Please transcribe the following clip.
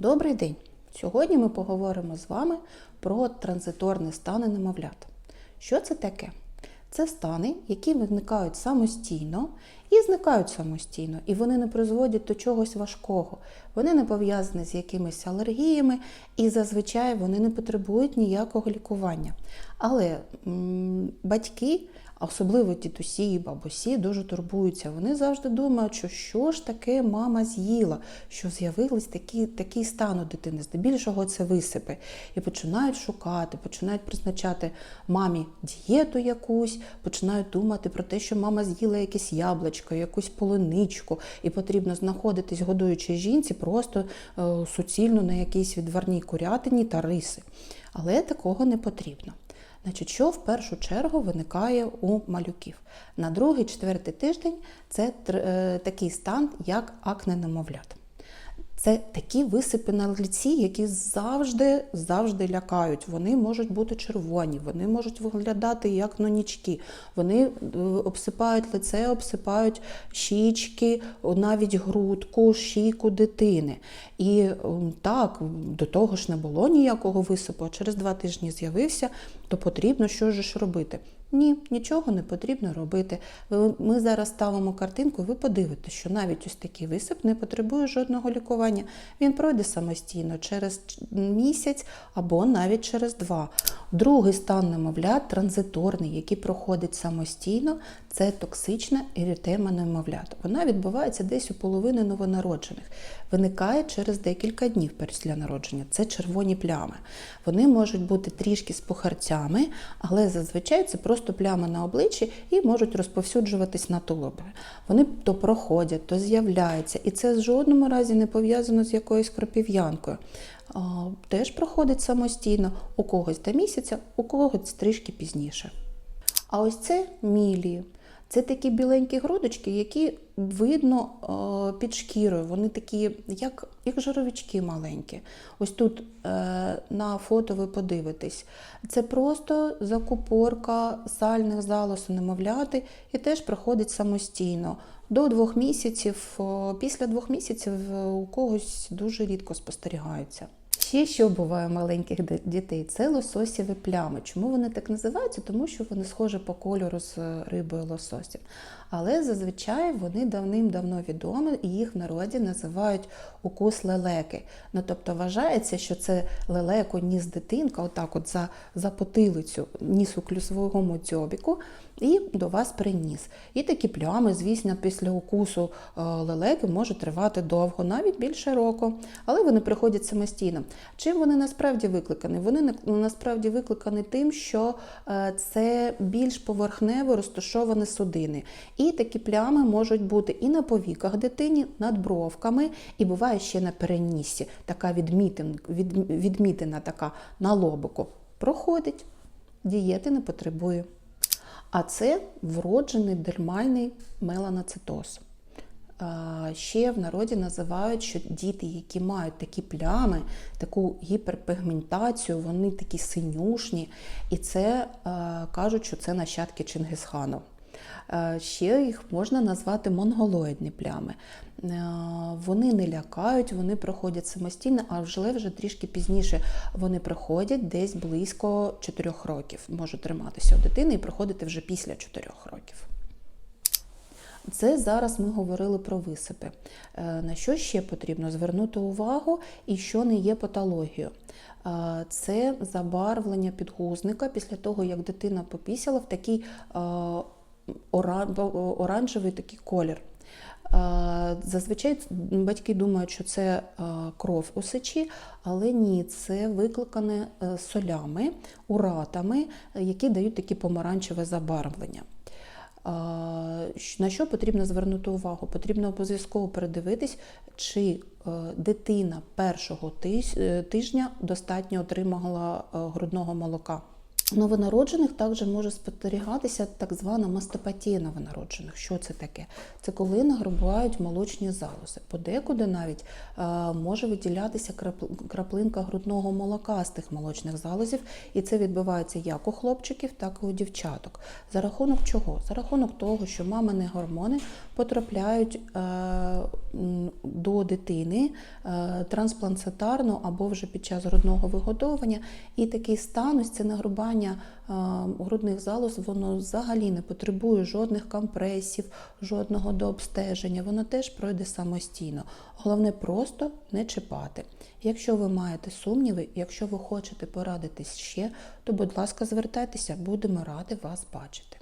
Добрий день! Сьогодні ми поговоримо з вами про транзиторні стани немовлят. Що це таке? Це стани, які виникають самостійно і зникають самостійно, і вони не призводять до чогось важкого. Вони не пов'язані з якимись алергіями, і зазвичай вони не потребують ніякого лікування. Але м, батьки, особливо дідусі і бабусі, дуже турбуються. Вони завжди думають, що що ж таке мама з'їла, що з'явились такі, такий стан у дитини. Здебільшого це висипи. І починають шукати, починають призначати мамі дієту якусь, починають думати про те, що мама з'їла якесь яблучко, якусь полуничку, і потрібно знаходитись годуючій жінці просто е, суцільно на якійсь відварній курятині та риси. Але такого не потрібно. Значить, що в першу чергу виникає у малюків? На другий, четвертий тиждень це е, такий стан, як акне немовлят. Це такі висипи на лиці, які завжди завжди лякають. Вони можуть бути червоні, вони можуть виглядати як нонічки. Вони е, обсипають лице, обсипають щічки, навіть грудку, шийку дитини. І так, до того ж не було ніякого висипу, а через два тижні з'явився, то потрібно що ж робити? Ні, нічого не потрібно робити. Ми зараз ставимо картинку, ви подивитесь, що навіть ось такий висип не потребує жодного лікування. Він пройде самостійно через місяць або навіть через два. Другий стан немовлят, транзиторний, який проходить самостійно, це токсична ерітема немовлят. Вона відбувається десь у половини новонароджених. Виникає через декілька днів після народження. Це червоні плями. Вони можуть бути трішки з пухарцями, але зазвичай це просто плями на обличчі і можуть розповсюджуватись на тулубі. Вони то проходять, то з'являються, і це в жодному разі не пов'язано з якоюсь кропів'янкою. Теж проходить самостійно, у когось до місяця, у когось трішки пізніше. А ось це мілії. Це такі біленькі грудочки, які видно е, під шкірою. Вони такі, як, як жировички маленькі. Ось тут е, на фото ви подивитесь. Це просто закупорка сальних залоз у немовляти і теж проходить самостійно. До двох місяців, після двох місяців е, у когось дуже рідко спостерігається. Ще що буває у маленьких дітей, це лососєві плями. Чому вони так називаються? Тому що вони схожі по кольору з е, рибою лососем. Але зазвичай вони давним-давно відомі і їх в народі називають укус лелеки. Ну тобто вважається, що це лелеко ніс дитинка, отак, от за, за потилицю, ніс у клюсовому дзьобіку і до вас приніс. І такі плями, звісно, після укусу е, лелеки можуть тривати довго, навіть більше року, але вони приходять самостійно. Чим вони насправді викликані? Вони насправді викликані тим, що е, це більш поверхнево розташовані судини. І такі плями можуть бути і на повіках дитині, над бровками, і буває ще на переніссі, така відмітин, відмітина така на лобику. Проходить, дієти не потребує. А це вроджений дермальний меланоцитоз. Ще в народі називають, що діти, які мають такі плями, таку гіперпігментацію, вони такі синюшні, і це кажуть, що це нащадки Чингисхану. Ще їх можна назвати монголоїдні плями. Вони не лякають, вони проходять самостійно, а вже вже трішки пізніше вони приходять десь близько 4 років. Можуть триматися у дитини і приходити вже після 4 років. Це зараз ми говорили про висипи. Е, На що ще потрібно звернути увагу і що не є патологією? Е, Це забарвлення підгузника після того, як дитина попісяла в такий е, оранжевий такий колір. Зазвичай батьки думають, що це кров у сечі, але ні, це викликане солями, уратами, які дають такі помаранчеве забарвлення. На що потрібно звернути увагу? Потрібно обов'язково передивитись, чи е, дитина першого е, тижня достатньо отримала е, грудного молока. Новонароджених також може спостерігатися так звана мастопатія новонароджених. Що це таке? Це коли нагрубають молочні залози. Подекуди навіть е, може виділятися краплинка грудного молока з тих молочних залозів, і це відбувається як у хлопчиків, так і у дівчаток. За рахунок чого? За рахунок того, що мамини гормони потрапляють е, до дитини е, трансплантатарно або вже під час грудного вигодовування. І такий стан, ось це нагрубання е, грудних залоз, воно взагалі не потребує жодних компресів, жодного дообстеження. Воно теж пройде самостійно. Головне просто не чіпати. Якщо ви маєте сумніви, якщо ви хочете порадитись ще, то будь ласка, звертайтеся, будемо раді вас бачити.